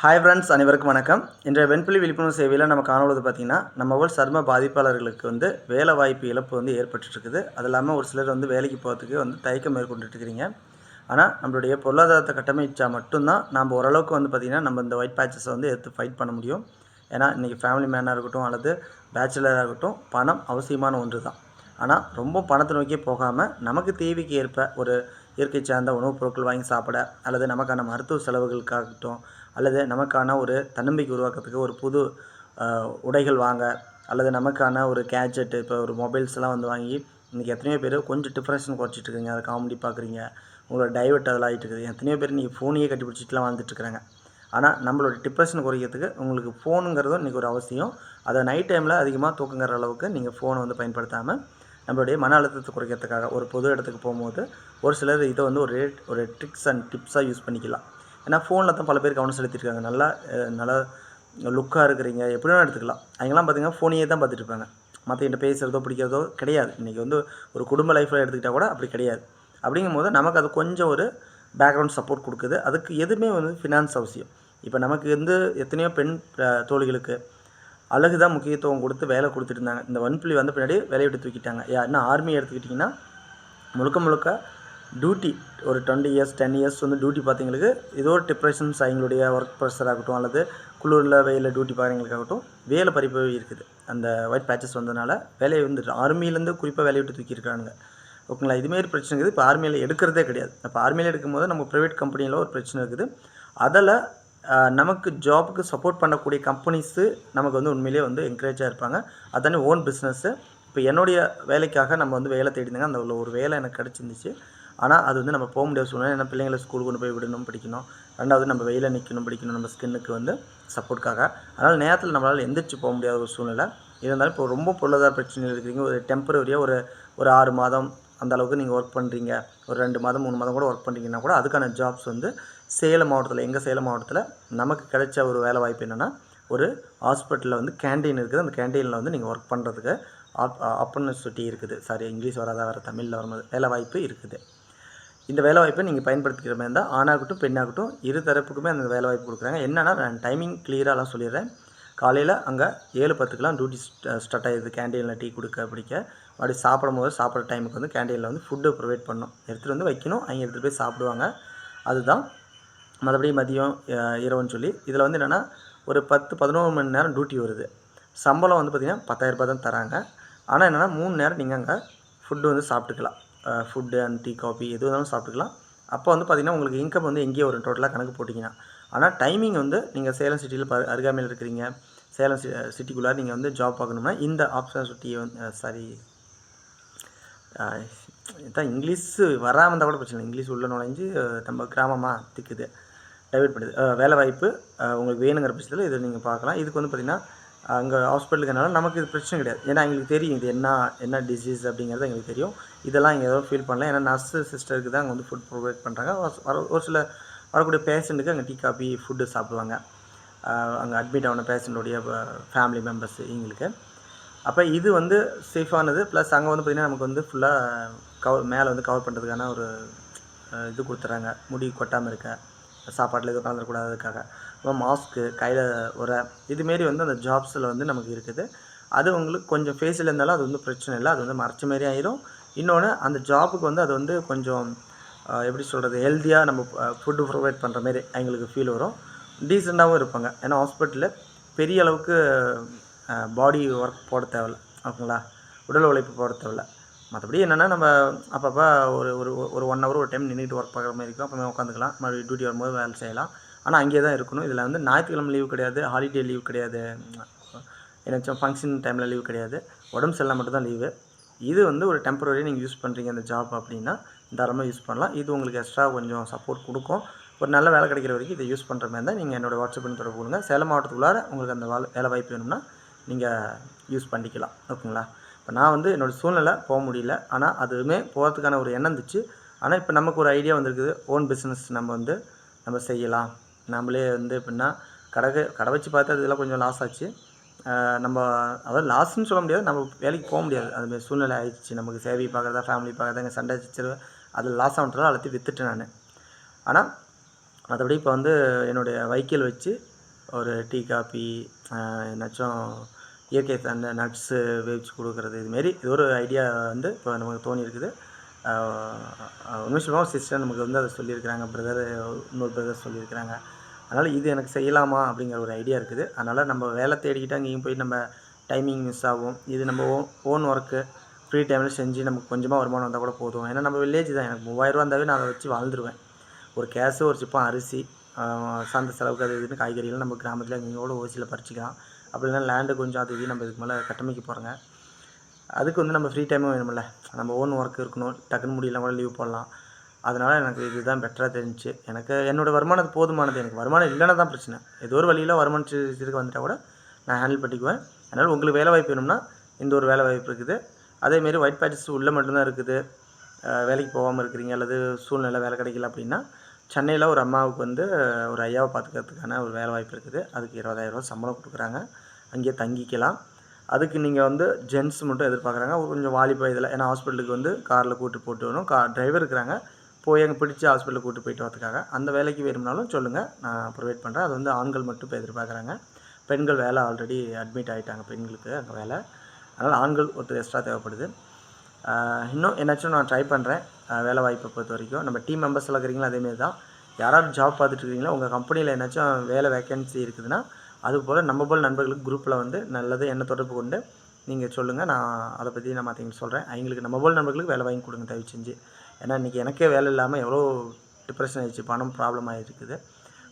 Hi friends அனைவருக்கும் வணக்கம். இன்றைய வெண்புலி விழிப்புணர்வு சேவையில் நம்ம காணொழுது பார்த்திங்கன்னா நம்ம ஊர் சர்ம பாதிப்பாளர்களுக்கு வந்து வேலை வாய்ப்பு இழப்பு வந்து ஏற்பட்டுருக்குது அது இல்லாமல் ஒரு சிலர் வந்து வேலைக்கு போகிறதுக்கு வந்து தயக்கம் மேற்கொண்டுட்டுருக்கிறீங்க ஆனால் நம்மளுடைய பொருளாதாரத்தை கட்டமைச்சா மட்டும்தான் நம்ம ஓரளவுக்கு வந்து பார்த்திங்கன்னா நம்ம இந்த ஒயிட் பேச்சஸை வந்து எடுத்து ஃபைட் பண்ண முடியும். ஏன்னா இன்றைக்கி ஃபேமிலி மேனாக இருக்கட்டும் அல்லது பேச்சுலராக இருக்கட்டும் பணம் அவசியமான ஒன்று தான் ஆனால் ரொம்ப பணத்தை நோக்கியே போகாமல் நமக்கு தேவைக்கு ஏற்ப ஒரு இயற்கை சார்ந்த உணவுப் பொருட்கள் வாங்கி சாப்பிட அல்லது நமக்கான மருத்துவ செலவுகளுக்காகட்டும் அல்லது நமக்கான ஒரு தன்னம்பிக்கை உருவாக்கத்துக்கு ஒரு புது உடைகள் வாங்க அல்லது நமக்கான ஒரு கேஜெட் இப்போ ஒரு மொபைல்ஸ் எல்லாம் வந்து வாங்கி இன்றைக்கி எத்தனையோ பேர் கொஞ்சம் டிஃப்ரென்ஷன் குறைச்சிட்டு இருக்கீங்க அதை காமெடி பார்க்குறீங்க. உங்களோட டைவர்ட் அதெல்லாம் ஆகிட்டு இருக்குது எத்தனையோ பேர் நீங்கள் ஃபோனையே கட்டி பிடிச்சிட்டுலாம் வாழ்ந்துட்டுருக்குறாங்க ஆனால் நம்மளோட டிப்ரெஷன் குறைக்கிறதுக்கு உங்களுக்கு ஃபோனுங்கிறதும் இன்றைக்கி ஒரு அவசியம். அதை நைட் டைமில் அதிகமாக தூக்கங்கிற அளவுக்கு நீங்கள் ஃபோனை வந்து பயன்படுத்தாமல் நம்மளுடைய மன அழுத்தத்தை குறைக்கிறதுக்காக ஒரு பொது இடத்துக்கு போகும்போது ஒரு சிலர் இதை வந்து ஒரு ஒரு ட்ரிக்ஸ் அண்ட் டிப்ஸாக யூஸ் பண்ணிக்கலாம். ஏன்னா ஃபோனில் தான் பல பேர் கவனம் செலுத்திருக்காங்க நல்லா நல்லா லுக்காக இருக்கிறீங்க. எப்படி வேணால் எடுத்துக்கலாம். அவங்களாம் பார்த்தீங்கன்னா ஃபோனையே தான் பார்த்துட்டு இருப்பாங்க. மற்றவங்கிட்ட பேசுகிறதோ பிடிக்கிறதோ கிடையாது. இன்றைக்கி வந்து ஒரு குடும்ப லைஃப்பில் எடுத்துக்கிட்டால் கூட அப்படி கிடையாது. அப்படிங்கும் போது நமக்கு அது கொஞ்சம் ஒரு பேக்ரவுண்ட் சப்போர்ட் கொடுக்குது. அதுக்கு எதுவுமே வந்து ஃபினான்ஸ் அவசியம். இப்போ நமக்கு வந்து எத்தனையோ பெண் தோழிகளுக்கு அழகு தான் முக்கியத்துவம் கொடுத்து வேலை கொடுத்துட்டு இருந்தாங்க. இந்த வன்புலி வந்த பின்னாடி வேலையை விட்டு தூக்கிட்டாங்க. யா இன்னும் ஆர்மி எடுத்துக்கிட்டிங்கன்னா முழுக்க முழுக்க டியூட்டி ஒரு டுவெண்ட்டி இயர்ஸ் டென் இயர்ஸ் வந்து டியூட்டி பார்த்தீங்களுக்கு ஏதோ ஒரு டிப்ரெஷன்ஸ் அவங்களுடைய ஒர்க் ப்ரெஷர் ஆகட்டும் அல்லது குளிரில் வெயிலில் டியூட்டி பார்க்குறவங்களுக்காகட்டும் வேலை பறிப்பு இருக்குது. அந்த ஒயிட் பேச்சஸ் வந்ததுனால வேலையை வந்து ஆர்மியிலேருந்து குறிப்பாக வேலையை விட்டு தூக்கியிருக்கானுங்க ஓகேங்களா இதுமாரி பிரச்சனை இருக்குது. இப்போ ஆர்மியில் எடுக்கிறதே கிடையாது. இப்போ ஆர்மியில் எடுக்கும்போது நம்ம ப்ரைவேட் கம்பெனியில் ஒரு பிரச்சனை இருக்குது. அதில் நமக்கு ஜாபுக்கு சப்போர்ட் பண்ணக்கூடிய கம்பெனிஸு நமக்கு வந்து உண்மையிலேயே வந்து என்கரேஜாக இருப்பாங்க. அதானே ஓன் பிஸ்னஸ்ஸு இப்போ என்னுடைய வேலைக்காக நம்ம வந்து வேலை தேடினாங்க அந்த உள்ள ஒரு வேலை எனக்கு கிடச்சிருந்துச்சு. ஆனால் அது வந்து நம்ம போக முடியாத சூழ்நிலை. ஏன்னா பிள்ளைங்களை ஸ்கூலுக்கு கொண்டு போய் விடணும் படிக்கணும். ரெண்டாவது நம்ம வெயில நிற்கணும் படிக்கணும் நம்ம ஸ்கின்னுக்கு வந்து சப்போர்ட்காக அதனால் நேரத்தில் நம்மளால் எந்திரிச்சு போக முடியாத ஒரு சூழ்நிலை. இருந்தாலும் இப்போ ரொம்ப பொருளாதார பிரச்சனைகள் இருக்கிறீங்க ஒரு டெம்பரரியாக ஒரு ஒரு ஆறு மாதம் அந்த அளவுக்கு நீங்கள் ஒர்க் பண்ணுறீங்க ஒரு ரெண்டு மாதம் மூணு மாதம் கூட ஒர்க் பண்ணுறீங்கன்னா கூட அதுக்கான ஜாப்ஸ் வந்து சேலம் மாவட்டத்தில் எங்கள் சேலம் மாவட்டத்தில் நமக்கு கிடைச்ச ஒரு வேலை வாய்ப்பு என்னென்னா ஒரு ஹாஸ்பிட்டலில் வந்து கேண்டீன் இருக்குது. அந்த கேண்டீனில் வந்து நீங்கள் ஒர்க் பண்ணுறதுக்கு ஆப் ஆப்பர்ச்சுனிட்டி இருக்குது. சாரி இங்கிலீஷ் வராத வர தமிழில் வரும்போது வேலை வாய்ப்பு இருக்குது. இந்த வேலை வாய்ப்பை நீங்கள் பயன்படுத்திக்கிற மாதிரி இருந்தால் ஆணாகட்டும் பெண்ணாகட்டும் இரு தரப்புக்குமே அந்த வேலை வாய்ப்பு கொடுக்குறாங்க. என்னென்னா நான் டைமிங் கிளியராலாம் சொல்லிடுறேன். காலையில் அங்கே ஏழு பத்துக்கெலாம் டியூட்டி ஸ்டார்ட் ஆகிடுது கேண்டீனில் டீ கொடுக்க பிடிக்க மறுபடியும் சாப்பிடும் போது சாப்பிட்ற டைமுக்கு வந்து கேண்டீனில் வந்து ஃபுட்டு ப்ரொவைட் பண்ணணும். எடுத்துகிட்டு வந்து வைக்கணும். அவங்க எடுத்துகிட்டு போய் சாப்பிடுவாங்க. அதுதான் மற்றபடி மதியம் இரவுன்னு சொல்லி. இதில் வந்து என்னென்னா ஒரு பத்து பதினோரு மணி நேரம் டியூட்டி வருது. சம்பளம் வந்து பார்த்திங்கன்னா பத்தாயிரரூபா தான் தராங்க. ஆனால் என்னென்னா மூணு நேரம் நீங்கள் அங்கே ஃபுட்டு வந்து சாப்பிட்டுக்கலாம். ஃபுட்டு அண்ட் டீ காஃபி எது வேணாலும் சாப்பிட்டுக்கலாம். அப்போ வந்து பார்த்திங்கன்னா உங்களுக்கு இன்கம் வந்து எங்கேயோ ஒரு டோட்டலாக கணக்கு போட்டிங்கன்னா. ஆனால் டைமிங் வந்து நீங்கள் சேலம் சிட்டியில் ப அருகாமையில் இருக்கிறீங்க. சேலம் சி சிட்டிக்குள்ளார நீங்கள் வந்து ஜாப் பார்க்கணும்னா இந்த ஆப்பர்ச்சுனிட்டியை வந்து சாரி இதான் இங்கிலீஷு வராமல் இருந்தால் கூட பிரச்சனை இல்லை. இங்கிலீஷ் உள்ள நுழைஞ்சு நம்ம கிராமமாக திக்குது. டைவெர்ட் பண்ணுது. வேலை வாய்ப்பு உங்களுக்கு வேணுங்கிற பட்சத்தில் இதை நீங்கள் பார்க்கலாம். இதுக்கு வந்து பார்த்திங்கன்னா அங்கே ஹாஸ்பிட்டலுக்குனால நமக்கு இது பிரச்சனை கிடையாது. ஏன்னா எங்களுக்கு தெரியும் இது என்ன என்ன டிசீஸ் அப்படிங்கிறது எங்களுக்கு தெரியும். இதெல்லாம் இங்கே எதுவும் ஃபீல் பண்ணல. ஏன்னா நர்ஸு சிஸ்டருக்கு தான் அங்கே வந்து ஃபுட் ப்ரொவைட் பண்ணுறாங்க வர ஒரு சில வரக்கூடிய பேஷண்ட்டுக்கு அங்கே டீ காஃபி ஃபுட்டு சாப்பிடுவாங்க. அங்கே அட்மிட் ஆன பேஷண்ட்டுடைய ஃபேமிலி மெம்பர்ஸ் எங்களுக்கு அப்போ இது வந்து சேஃபானது ப்ளஸ் அங்கே வந்து பார்த்திங்கன்னா நமக்கு வந்து ஃபுல்லாக கவர் மேலே வந்து கவர் பண்ணுறதுக்கான ஒரு இது கொடுத்துட்றாங்க முடி கொட்டாமல் இருக்க. சாப்பாட்டில் எதுவும் கலந்துடக்கூடாததுக்காக அப்புறம் மாஸ்க்கு கையில் உரை இதுமாரி வந்து அந்த ஜாப்ஸில் வந்து நமக்கு இருக்குது. அது உங்களுக்கு கொஞ்சம் ஃபேஸில் இருந்தாலும் அது வந்து பிரச்சனை இல்லை. அது வந்து மறைச்ச மாரி ஆயிரும். இன்னொன்று அந்த ஜாபுக்கு வந்து அது வந்து கொஞ்சம் எப்படி சொல்கிறது ஹெல்த்தியாக நம்ம ஃபுட்டு ப்ரொவைட் பண்ணுற மாரி எங்களுக்கு ஃபீல் வரும். டீசெண்டாகவும் இருப்பாங்க. ஏன்னா ஹாஸ்பிட்டலில் பெரிய அளவுக்கு பாடி ஒர்க் போட தேவையில்ல. ஓகேங்களா? உடல் உழைப்பு போட தேவையில்ல. மற்றபடி என்னென்னா நம்ம அப்பப்போ ஒரு ஒரு ஒரு ஒன் ஹவர் ஒரு டைம் நின்றுட்டு ஒர்க் பார்க்குற மாதிரி இருக்கும். அப்போ உட்காந்துக்கலாம் மறுபடியும் டியூட்டி வரும்போது வேலை செய்யலாம். ஆனால் அங்கேயே தான் இருக்கணும். இதில் வந்து ஞாயிற்றுக்கிழமை லீவு கிடையாது. ஹாலிடே லீவ் கிடையாது. ஏதாச்சும் ஃபங்க்ஷன் டைமில் லீவ் கிடையாது. உடம்பு சரியில்லை மட்டும் தான் லீவு இது வந்து ஒரு டெம்பரரி நீங்கள் யூஸ் பண்ணுறீங்க அந்த ஜாப் அப்படின்னா தாராளமாக யூஸ் பண்ணலாம். இது உங்களுக்கு எக்ஸ்ட்ரா கொஞ்சம் சப்போர்ட் கொடுக்கும். ஒரு நல்ல வேலை கிடைக்கிற வரைக்கும் இதை யூஸ் பண்ணுற மாதிரி இருந்தால் நீங்கள் என்னோட வாட்ஸ்அப் பண்ணி தொடர்பு கொடுங்க சேலம் மாவட்டத்துக்குள்ளார உங்களுக்கு அந்த வேலை வேலை வாய்ப்பு வேணும்னா நீங்கள் யூஸ் பண்ணிக்கலாம். ஓகேங்களா? இப்போ நான் வந்து என்னோடய சூழ்நிலை போக முடியல. ஆனால் அதுவுமே போகிறதுக்கான ஒரு எண்ணம் இருந்துச்சு. ஆனால் இப்போ நமக்கு ஒரு ஐடியா வந்திருக்குது. ஓன் பிஸ்னஸ் நம்ம வந்து நம்ம செய்யலாம். நம்மளே வந்து எப்படின்னா கடை கடை வச்சு பார்த்தா இதெல்லாம் கொஞ்சம் லாஸ் ஆச்சு. நம்ம அதாவது லாஸ்ன்னு சொல்ல முடியாது. நம்ம வேலைக்கு போக முடியாது. அதுமாதிரி சூழ்நிலை ஆயிடுச்சு. நமக்கு சேவை பார்க்குறதா ஃபேமிலி பார்க்குறதா எங்கள் சண்டை சிச்சரவு அது லாஸ் ஆகுன்றதால எல்லாத்தையும் விற்றுட்டேன் நான். ஆனால் மற்றபடி இப்போ வந்து என்னுடைய வைக்கல் வச்சு ஒரு டீ காபி என்னாச்சும் இயற்கை அந்த நட்ஸு வேவிச்சு கொடுக்குறது இதுமாரி இது ஒரு ஐடியா வந்து இப்போ நமக்கு தோணி இருக்குது உண்மை சொல்லுவோம் சிஸ்டர் நமக்கு வந்து அதை சொல்லியிருக்கிறாங்க பிரதர் இன்னொரு பிரதர் சொல்லியிருக்கிறாங்க. அதனால் இது எனக்கு செய்யலாமா அப்படிங்கிற ஒரு ஐடியா இருக்குது. அதனால் நம்ம வேலை தேடிக்கிட்டு அங்கேயும் போய் நம்ம டைமிங் மிஸ் ஆகும். இது நம்ம ஓ ஓன் ஒர்க்கு ஃப்ரீ டைமில் செஞ்சு நமக்கு கொஞ்சமாக வருமானம் வந்தால் கூட போதும். ஏன்னா நம்ம வில்லேஜ் தான். எனக்கு மூவாயிரரூவா இருந்தாவே நான் அதை வச்சு வாழ்ந்துருவேன். ஒரு கேஸு ஒரு சிப்பம் அரிசி சார்ந்த செலவுக்கு அது இதுன்னு காய்கறிகள் நம்ம கிராமத்தில் எங்கேயோட ஓசியில் பறிச்சிக்கலாம். அப்படின்னா லேண்டு கொஞ்சம் அது நம்ம இதுக்கு மேலே கட்டமைக்க போகிறோங்க அதுக்கு வந்து நம்ம ஃப்ரீ டைமும் வேணுமில்ல நம்ம ஓன் ஒர்க் இருக்கணும். டக்குன்னு முடியலாம் கூட லீவ் போடலாம். அதனால் எனக்கு இதுதான் பெட்டராக தெரிஞ்சுச்சு எனக்கு என்னோடய வருமானம் போதுமானது. எனக்கு வருமானம் இல்லைன்னா தான் பிரச்சனை. ஏதோ ஒரு வழியில் வருமானம் இதுக்கு வந்துட்டால் கூட நான் ஹேண்டில் பண்ணிக்குவேன். அதனால் உங்களுக்கு வேலை வாய்ப்பு வேணும்னா இந்த ஒரு வேலை வாய்ப்பு இருக்குது. அதேமாரி ஒயிட் பேட்சஸ் உள்ளே மட்டும்தான் இருக்குது. வேலைக்கு போகாமல் இருக்கிறீங்க அல்லது சூழ்நிலை வேலை கிடைக்கல அப்படின்னா சென்னையில் ஒரு அம்மாவுக்கு வந்து ஒரு ஐயாவை பார்த்துக்கிறதுக்கான ஒரு வேலை வாய்ப்பு இருக்குது. அதுக்கு இருபதாயிரரூவா சம்பளம் கொடுக்குறாங்க. அங்கேயே தங்கிக்கலாம். அதுக்கு நீங்கள் வந்து ஜென்ஸ் மட்டும் எதிர்பார்க்குறாங்க. கொஞ்சம் வாலிப இதில் ஏன்னா ஹாஸ்பிட்டலுக்கு வந்து காரில் கூப்பிட்டு போட்டு வரணும். கா டிரைவர் இருக்கிறாங்க போய் அங்கே பிடிச்சி ஹாஸ்பிட்டலுக்கு கூட்டு போயிட்டு வரதுக்காக. அந்த வேலைக்கு வேணும்னாலும் சொல்லுங்கள் நான் ப்ரொவைட் பண்ணுறேன் அது வந்து ஆண்கள் மட்டும் இப்போ எதிர்பார்க்குறாங்க. பெண்கள் வேலை ஆல்ரெடி அட்மிட் ஆகிட்டாங்க பெண்களுக்கு அங்கே வேலை. அதனால் ஆண்கள் ஒருத்தர் எக்ஸ்ட்ரா தேவைப்படுது. இன்னும் என்னாச்சும் நான் ட்ரை பண்ணுறேன் வேலை வாய்ப்பை பொறுத்த வரைக்கும். நம்ம டீம் மெம்பர்ஸ் எல்லாம் இருக்கிறீங்களா? அதேமாரி தான் யாராவது ஜாப் பார்த்துட்டு இருக்கீங்களா உங்கள் கம்பெனியில் என்னாச்சும் வேலை வேக்கன்சி இருக்குதுன்னா அது போல் நம்ம போல் நண்பர்களுக்கு குரூப்பில் வந்து நல்லது என்ன தொடர்பு கொண்டு நீங்கள் சொல்லுங்கள் நான் அதை பற்றி நான் மற்றவங்களுக்கு சொல்கிறேன் அவங்களுக்கு நம்ம போல் நண்பர்களுக்கு வேலை வாங்கி கொடுங்க தயவு செஞ்சு. ஏன்னா இன்றைக்கி எனக்கே வேலை இல்லாமல் எவ்வளோ டிப்ரெஷன் ஆகிடுச்சு பணம் ப்ராப்ளம் ஆகிருக்குது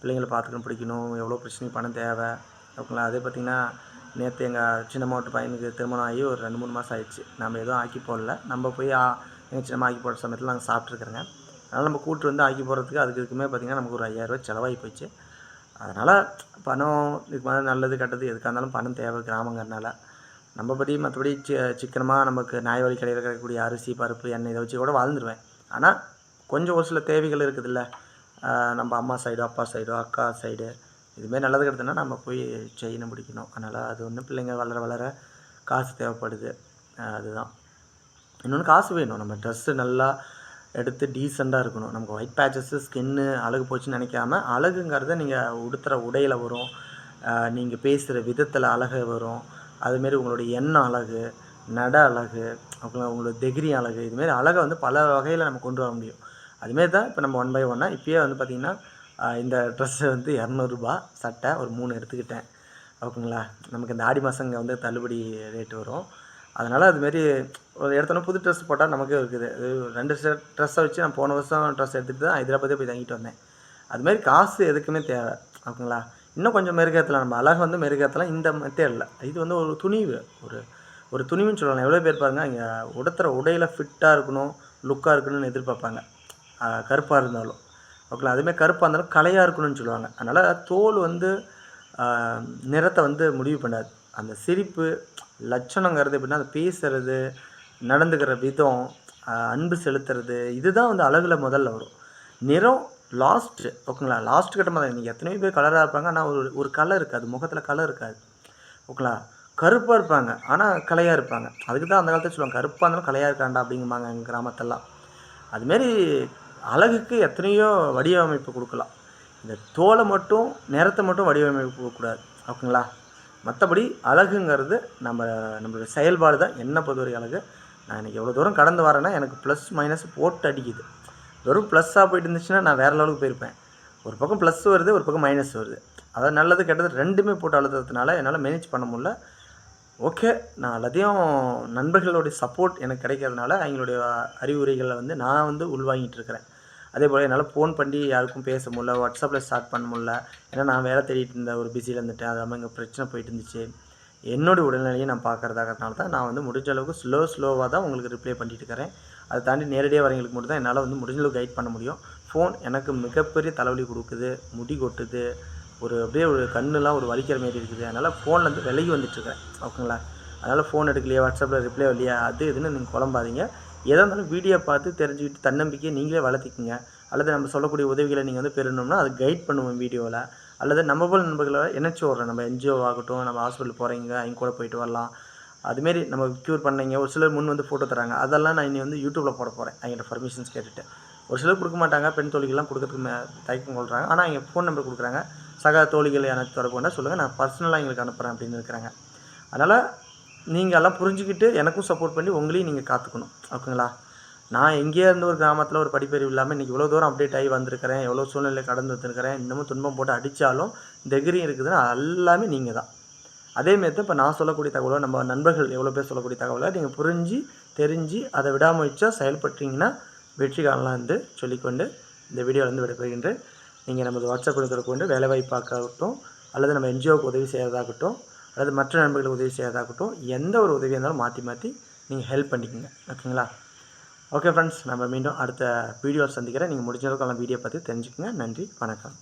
பிள்ளைங்களை பார்த்துக்கணும் பிடிக்கணும் எவ்வளோ பிரச்சனைக்கு பணம் தேவை. ஓகேங்களா அதே பார்த்திங்கன்னா நேற்று எங்கள் சின்ன மாவட்ட பையனுக்கு திருமணம் ஆகி ஒரு ரெண்டு மூணு மாதம் ஆயிடுச்சு. நம்ம எதுவும் ஆக்கி போடல. நம்ம போய் எங்கள் சின்னம்மா ஆக்கி போடுற சமயத்தில் நாங்கள் சாப்பிட்ருக்குறேங்க அதனால் நம்ம கூட்டு வந்து ஆக்கி போடுறதுக்கு அதுக்கு இருக்குமே பார்த்திங்கன்னா நமக்கு ஒரு ஐயாயிரரூவா செலவாகி போச்சு. அதனால் பணம் இதுக்கு மாதிரி நல்லது கெட்டது எதுக்காக இருந்தாலும் பணம் தேவை கிராமங்கிறனால. நம்ம பற்றி மற்றபடி சி சிக்கனமாக நமக்கு நாய் வழி கடையில் கிடைக்கக்கூடிய அரிசி பருப்பு எண்ணெய் இதை வச்சு கூட வாழ்ந்துருவேன். ஆனால் கொஞ்சம் ஒரு சில தேவைகள் இருக்குதுல்ல. நம்ம அம்மா சைடோ அப்பா சைடோ அக்கா சைடு இதுமாரி நல்லது கிடத்துனா நம்ம போய் செய்யணும் பிடிக்கணும். அதனால் அது ஒன்று பிள்ளைங்க வளர வளர காசு தேவைப்படுது. அதுதான். இன்னொன்று காசு வேணும். நம்ம ட்ரெஸ்ஸு நல்லா எடுத்து டீசெண்டாக இருக்கணும். நமக்கு ஒயிட் பேச்சஸ்ஸு ஸ்கின்னு அழகு போச்சுன்னு நினைக்காம அழகுங்கிறத நீங்கள் உடுத்துகிற உடையில் வரும். நீங்கள் பேசுகிற விதத்தில் அழகு வரும். அதுமாரி உங்களுடைய எண்ணம் அழகு நட அழகு அப்புறம் உங்களோட டிகிரி அழகு இதுமாரி அழகை வந்து பல வகையில் நம்ம கொண்டு வர முடியும். அதுமாரி தான் இப்போ நம்ம ஒன் பை ஒன்னாக இப்போயே வந்து பார்த்திங்கன்னா இந்த ட்ரெஸ்ஸு வந்து இரநூறுபா சட்டை ஒரு மூணு எடுத்துக்கிட்டேன். ஓகேங்களா? நமக்கு இந்த ஆடி மாதம் இங்கே வந்து தள்ளுபடி ரேட்டு வரும். அதனால் அதுமாரி ஒரு எடுத்தோன்னா புது ட்ரெஸ் போட்டால் நமக்கே இருக்குது. அது ரெண்டு ஷர்ட் ட்ரெஸ்ஸை வச்சு நான் போன வருஷம் ட்ரெஸ் எடுத்துகிட்டு தான் ஹைதராபாத்தே போய் தங்கிட்டு வந்தேன். அதுமாரி காசு எதுக்குமே தேவை. ஓகேங்களா? இன்னும் கொஞ்சம் மெருகேற்றலாம் நம்ம அழகு வந்து மெருகேற்றலாம் இந்த மெத்தேடில் இது வந்து ஒரு துணிவு. ஒரு ஒரு துணிவுன்னு சொல்லலாம். எவ்வளோ பேர் பாருங்கள் இங்கே உடுத்துகிற உடையில் ஃபிட்டாக இருக்கணும் லுக்காக இருக்கணும்னு எதிர்பார்ப்பாங்க. கருப்பாக இருந்தாலும். ஓகேங்களா? அதுமாதிரி கருப்பாக இருந்தாலும் கலையாக இருக்கணும்னு சொல்லுவாங்க. அதனால் தோல் வந்து நிறத்தை வந்து முடிவு பண்ணாது. அந்த சிரிப்பு லட்சணங்கிறது எப்படின்னா அது பேசுறது நடந்துக்கிற விதம் அன்பு செலுத்துறது இதுதான் வந்து அழகில் முதல்ல வரும். நிறம் லாஸ்ட்டு ஓகேங்களா? லாஸ்ட் கட்டமாக தான் நீங்கள் எத்தனையோ பேர் கலராக இருப்பாங்க. ஆனால் ஒரு ஒரு கலர் இருக்காது. முகத்தில் கலர் இருக்காது. ஓகேங்களா? கருப்பாக இருப்பாங்க. ஆனால் கலையாக இருப்பாங்க. அதுக்கு தான் அந்த காலத்தில் சொல்லுவாங்க. கருப்பாக இருந்தாலும் கலையாக இருக்காண்டா அப்படிங்குவாங்க எங்கள் கிராமத்தெல்லாம் அதுமாரி அழகுக்கு எத்தனையோ வடிவமைப்பு கொடுக்கலாம். இந்த தோலை மட்டும் நிறத்தை மட்டும் வடிவமைப்பு கொடுக்கக்கூடாது. ஓகேங்களா? மற்றபடி அழகுங்கிறது நம்ம நம்மளுடைய செயல்பாடு தான். என்ன பொறுத்தவரை அழகு. நான் இன்றைக்கி எவ்வளோ தூரம் கடந்து வரேன்னா எனக்கு ப்ளஸ் மைனஸ் போட்டு அடிக்குது. வெறும் ப்ளஸ்ஸாக போயிட்டு இருந்துச்சுன்னா நான் வேறு லெவலுக்கு போயிருப்பேன். ஒரு பக்கம் ப்ளஸ் வருது ஒரு பக்கம் மைனஸ் வருது. அதாவது நல்லது கெட்டது ரெண்டுமே போட்டு அழுத்ததுனால என்னால் மேனேஜ் பண்ண முடியல. ஓகே நான் எல்லாத்தையும் நண்பர்களுடைய சப்போர்ட் எனக்கு கிடைக்கிறதுனால அவங்களுடைய அறிவுரைகளை வந்து நான் வந்து உள்வாங்கிட்டு இருக்கிறேன். அதே போல் என்னால் ஃபோன் பண்ணி யாருக்கும் பேச முடில வாட்ஸ்அப்பில் ஸ்டார்ட் பண்ண முடியல. ஏன்னா நான் வேலை தேடிட்டு இருந்த ஒரு பிஸியில் இருந்துட்டேன். அது இல்லாமல் இங்கே பிரச்சனை போயிட்டு இருந்துச்சு. என்னோடய உடல்நிலையை நான் பார்க்குறதாகறதுனால தான் நான் வந்து முடிஞ்ச அளவுக்கு ஸ்லோ ஸ்லோவாக தான் உங்களுக்கு ரிப்ளை பண்ணிட்டு இருக்கிறேன். அதை தாண்டி நேரடியாக வரவங்களுக்கு மட்டும் தான் என்னால் வந்து முடிஞ்ச அளவுக்கு கைட் பண்ண முடியும். ஃபோன் எனக்கு மிகப்பெரிய தலைவலி கொடுக்குது முடி கொட்டுது ஒரு அப்படியே ஒரு கண்ணுலாம் ஒரு வலிக்கிற மாதிரி இருக்குது. அதனால் ஃபோன்லேருந்து விலகி வந்துட்டுருக்கேன் ஓகேங்களா? அதனால் ஃபோன் எடுக்கலையா வாட்ஸ்அப்பில் ரிப்ளை வரலையா அது இதுன்னு நீங்கள் குழம்பாதீங்க. எதாக இருந்தாலும் வீடியோ பார்த்து தெரிஞ்சுக்கிட்டு தன்னம்பிக்கையை நீங்களே வளர்த்திக்கங்க. அல்லது நம்ம சொல்லக்கூடிய உதவிகளை நீங்கள் வந்து பெறணும்னா அது கைட் பண்ணுவோம் வீடியோவில் அல்லது நம்ம போல் நண்பர்களை இணைச்சி விட்றோம் நம்ம என்ஜிஓ ஆகட்டும் நம்ம ஹாஸ்பிட்டல் போகிறீங்க அவங்க கூட போயிட்டு வரலாம். அதுமாரி நம்ம க்யூர் பண்ணீங்க. ஒரு சிலர் முன் வந்து ஃபோட்டோ தராங்க அதெல்லாம் நான் இனி வந்து யூடியூப்பில் போட போகிறேன் அவங்கள்ட்ட பர்மிஷன்ஸ் கேட்டுட்டு. ஒரு சிலர் கொடுக்க மாட்டாங்க. பெண் தோழிகள்லாம் கொடுக்கறதுக்கு மே- தயக்கம் கொள்கிறாங்க ஆனால் அவங்க ஃபோன் நம்பர் கொடுக்குறாங்க. சக தோழிகள் எனக்கு தொடர்பு கொண்டா சொல்லுங்கள் நான் பர்சனலாக எங்களுக்கு அனுப்புகிறேன் அப்படின்னு இருக்கிறாங்க. அதனால் நீங்கள் எல்லாம் புரிஞ்சுக்கிட்டு எனக்கும் சப்போர்ட் பண்ணி உங்களையும் நீங்கள் காத்துக்கணும். ஓகேங்களா? நான் எங்கேயே இருந்து ஒரு கிராமத்தில் ஒரு படிப்பறிவு இல்லாமல் இன்றைக்கி இவ்வளோ தூரம் அப்டேட் ஆகி வந்திருக்கிறேன். எவ்வளோ சூழ்நிலை கடந்து வந்துருக்கிறேன். இன்னமும் துன்பம் போட்டு அடித்தாலும் தைரியம் இருக்குதுன்னா எல்லாமே நீங்கள் தான் அதேமாரி தான் இப்போ நான் சொல்லக்கூடிய தகவலோ நம்ம நண்பர்கள் எவ்வளோ பேர் சொல்லக்கூடிய தகவலை நீங்கள் புரிஞ்சு தெரிஞ்சு அதை விடாமுயற்சியாக செயல்பட்டீங்கன்னா வெற்றி காணலாம் என்று சொல்லிக்கொண்டு இந்த வீடியோவிலேருந்து விடைபெறுகின்றேன். நீங்கள் நமது வாட்ஸ்அப் குழுக்களை கொண்டு வேலைவாய்ப்பாகட்டும் அல்லது நம்ம என்ஜிஓக்கு உதவி செய்கிறதாகட்டும் அல்லது மற்ற நண்பர்களுக்கு உதவி செய்யறதாகட்டும் எந்த ஒரு உதவியாக இருந்தாலும் மாற்றி மாற்றி நீங்கள் ஹெல்ப் பண்ணிக்கோங்க. ஓகேங்களா ஓகே ஃப்ரெண்ட்ஸ் நம்ம மீண்டும் அடுத்த வீடியோவில் சந்திக்கிறேன். நீங்கள் முடிஞ்ச அளவுக்கு வீடியோ பார்த்து தெரிஞ்சுக்கங்க. நன்றி வணக்கம்.